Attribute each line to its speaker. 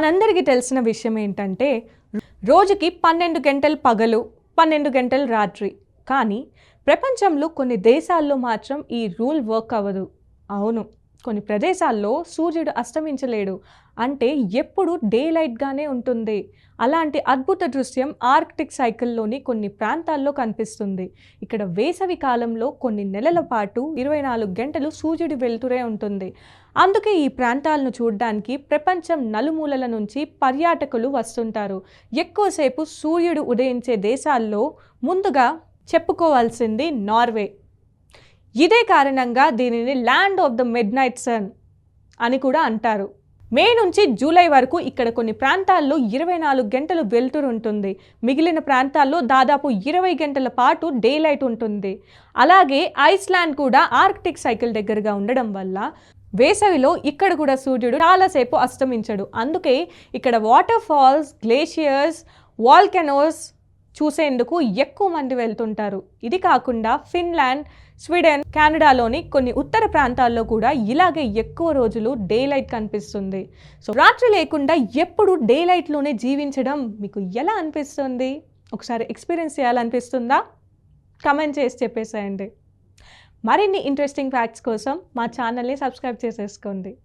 Speaker 1: మనందరికీ తెలిసిన విషయం ఏంటంటే రోజుకి పన్నెండు గంటలు పగలు పన్నెండు గంటలు రాత్రి. కానీ ప్రపంచంలో కొన్ని దేశాల్లో మాత్రం ఈ రూల్ వర్క్ అవ్వదు. అవును. కొన్ని ప్రదేశాల్లో సూర్యుడు అస్తమించలేడు. అంటే ఎప్పుడు డే లైట్గానే ఉంటుంది. అలాంటి అద్భుత దృశ్యం ఆర్కిటిక్ సైకిల్లోని కొన్ని ప్రాంతాల్లో కనిపిస్తుంది. ఇక్కడ వేసవి కాలంలో కొన్ని నెలల పాటు ఇరవై నాలుగు గంటలు సూర్యుడి వెలుతురే ఉంటుంది. అందుకే ఈ ప్రాంతాలను చూడడానికి ప్రపంచం నలుమూలల నుంచి పర్యాటకులు వస్తుంటారు. ఎక్కువసేపు సూర్యుడు ఉదయించే దేశాల్లో ముందుగా చెప్పుకోవాల్సింది నార్వే. ఇదే కారణంగా దీనిని land of the midnight sun అని కూడా అంటారు. మే నుంచి జూలై వరకు ఇక్కడ కొన్ని ప్రాంతాల్లో ఇరవై నాలుగు గంటలు వెలుతురు ఉంటుంది. మిగిలిన ప్రాంతాల్లో దాదాపు ఇరవై గంటల పాటు డే లైట్ ఉంటుంది. అలాగే ఐస్లాండ్ కూడా ఆర్కిటిక్ సైకిల్ దగ్గరగా ఉండడం వల్ల వేసవిలో ఇక్కడ కూడా సూర్యుడు చాలాసేపు అస్తమించడు. అందుకే ఇక్కడ వాటర్ ఫాల్స్ గ్లేషియర్స్ వాల్కెనోస్ చూసేందుకు ఎక్కువ మంది వెళ్తుంటారు. ఇది కాకుండా ఫిన్లాండ్ స్వీడన్ కెనడాలోని కొన్ని ఉత్తర ప్రాంతాల్లో కూడా ఇలాగే ఎక్కువ రోజులు డే లైట్ కనిపిస్తుంది. సో రాత్రి లేకుండా ఎప్పుడు డే లైట్లోనే జీవించడం మీకు ఎలా అనిపిస్తుంది? ఒకసారి ఎక్స్పీరియన్స్ చేయాలనిపిస్తుందా? కమెంట్ చేసి చెప్పేసేయండి. మరిన్ని ఇంట్రెస్టింగ్ ఫ్యాక్ట్స్ కోసం మా ఛానల్ని సబ్స్క్రైబ్ చేసేసుకోండి.